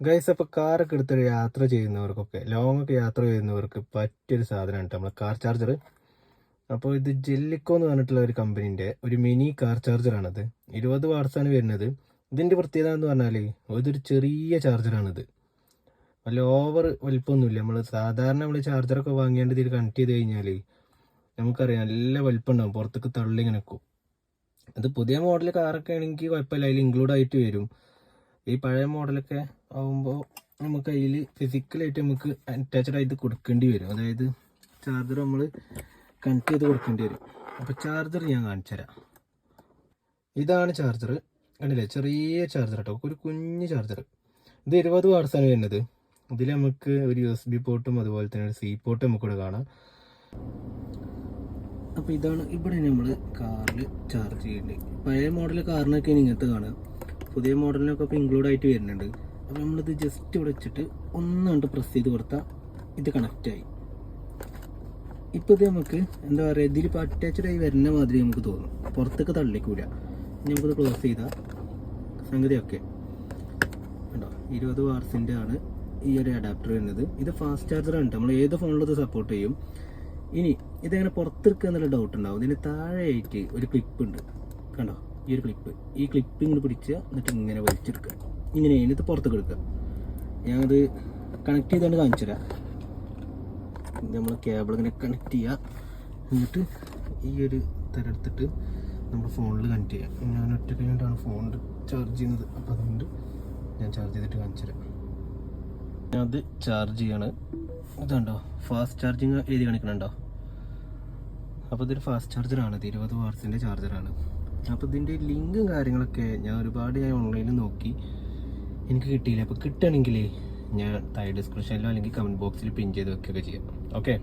Guys അപ്പോൾ കാറൊക്കെ എടുത്തൊരു യാത്ര ചെയ്യുന്നവർക്കൊക്കെ ലോങ് ഒക്കെ യാത്ര ചെയ്യുന്നവർക്ക് പറ്റിയൊരു സാധനമാണ് നമ്മളെ കാർ ചാർജർ അപ്പോൾ ഇത് ജെല്ലിക്കോ എന്ന് പറഞ്ഞിട്ടുള്ള ഒരു കമ്പനീന്റെ ഒരു മിനി കാർ ചാർജറാണിത് ഇരുപത് വാട്സാണ് വരുന്നത്. ഇതിന്റെ പ്രത്യേകത എന്ന് പറഞ്ഞാൽ ഇതൊരു ചെറിയ ചാർജറാണിത് വല്ല ഓവർ വലിപ്പമൊന്നുമില്ല. നമ്മൾ സാധാരണ നമ്മൾ ചാർജറൊക്കെ വാങ്ങിയാണ്ട് ഇതിൽ കണക്ട് ചെയ്ത് കഴിഞ്ഞാൽ നമുക്കറിയാം നല്ല വലിപ്പം ഉണ്ടാവും പുറത്തേക്ക് തള്ളി നിൽക്കും അത് പുതിയ മോഡൽ കാറൊക്കെ ആണെങ്കിൽ കുഴപ്പമില്ല. അതിൽ ഇൻക്ലൂഡ് ആയിട്ട് വരും. ഈ പഴയ മോഡലൊക്കെ ആകുമ്പോൾ നമുക്ക് അതിൽ ഫിസിക്കലായിട്ട് നമുക്ക് അറ്റാച്ച്ഡ് ആയിട്ട് കൊടുക്കേണ്ടി വരും. അതായത് ചാർജർ നമ്മൾ കണക്ട് ചെയ്ത് കൊടുക്കേണ്ടി വരും. അപ്പോൾ ചാർജർ ഞാൻ കാണിച്ചു തരാം. ഇതാണ് ചാർജർ കണ്ടില്ലേ? ചെറിയ ചാർജർ കേട്ടോ ഒരു കുഞ്ഞ് ചാർജർ ഇത് ഇരുപത് വാട്സാണ് വരുന്നത്. ഇതിൽ നമുക്ക് ഒരു യു എസ് ബി പോർട്ടും അതുപോലെ തന്നെ ഒരു സി പോർട്ടും നമുക്കിവിടെ കാണാം. അപ്പോൾ ഇതാണ് ഇവിടെ നമ്മൾ കാറിൽ ചാർജ് ചെയ്യേണ്ടത് പഴയ മോഡൽ കാറിനൊക്കെ ഇങ്ങനത്തെ കാണുക. പുതിയ മോഡലിനൊക്കെ ഇപ്പോൾ ഇൻക്ലൂഡ് ആയിട്ട് വരുന്നുണ്ട്. അപ്പോൾ നമ്മളിത് ജസ്റ്റ് ഇവിടെ വെച്ചിട്ട് ഒന്ന് കണ്ട് പ്രസ് ചെയ്ത് കൊടുത്താൽ ഇത് കണക്റ്റായി ഇപ്പോൾ ഇത് നമുക്ക് എന്താ പറയുക ഇതിലിപ്പോൾ അറ്റാച്ച്ഡ് ആയി വരുന്ന മാതിരി നമുക്ക് തോന്നും. പുറത്തേക്ക് തള്ളിക്കൂല. നമുക്കിത് ക്ലോസ് ചെയ്താൽ സംഗതി ഒക്കെ കണ്ടോ? ഇരുപത് വാർസിന്റെ ആണ് ഈ ഒരു അഡാപ്റ്റർ വരുന്നത്. ഇത് ഫാസ്റ്റ് ചാർജറാണ് നമ്മൾ ഏത് ഫോണിലും ഇത് സപ്പോർട്ട് ചെയ്യും. ഇനി ഇതെങ്ങനെ പുറത്തെടുക്കുക എന്നുള്ള ഡൗട്ട് ഉണ്ടാവും. ഇതിന് താഴെയായിട്ട് ഒരു ക്ലിപ്പ് ഉണ്ട്. കണ്ടോ? ഈ ഒരു ക്ലിപ്പ് ഈ ക്ലിപ്പ് ഇങ്ങനെ പിടിച്ച് എന്നിട്ട് ഇങ്ങനെ വലിച്ചെടുക്കുക. ഇങ്ങനെ ഇതിനകത്ത് പുറത്തേക്ക് എടുക്കുക. ഞാനത് കണക്ട് ചെയ്തുകൊണ്ട് കാണിച്ചു തരാം. നമ്മൾ കേബിൾ ഇങ്ങനെ കണക്ട് ചെയ്യുക. എന്നിട്ട് ഈ ഒരു തരെടുത്തിട്ട് നമ്മൾ ഫോണിൽ കണക്ട് ചെയ്യാം ഞാൻ ഒറ്റ കഴിഞ്ഞിട്ടാണ് ഫോണിൽ ചാർജ് ചെയ്യുന്നത്. അപ്പോൾ അതുകൊണ്ട് ഞാൻ ചാർജ് ചെയ്തിട്ട് കാണിച്ചു തരാം. ഞാനത് ചാർജ് ചെയ്യാണ്. ഇതുണ്ടോ ഫാസ്റ്റ് ചാർജിങ് എഴുതി കാണിക്കണുണ്ടോ? അപ്പോൾ ഇതൊരു ഫാസ്റ്റ് ചാർജറാണ് ഇത് ഇരുപത് വാട്സിന്റെ ചാർജറാണ് അപ്പോൾ ഇതിന്റെ ലിങ്കും കാര്യങ്ങളൊക്കെ ഞാൻ ഒരുപാട് ഞാൻ ഓൺലൈനിൽ നോക്കി. എനിക്ക് കിട്ടിയില്ല. അപ്പോൾ കിട്ടുകയാണെങ്കിൽ ഞാൻ താഴെ ഡിസ്ക്രിപ്ഷനിലോ അല്ലെങ്കിൽ കമന്റ് ബോക്സിൽ പിൻ ചെയ്ത് വെക്കുകയൊക്കെ ചെയ്യാം. ഓക്കെ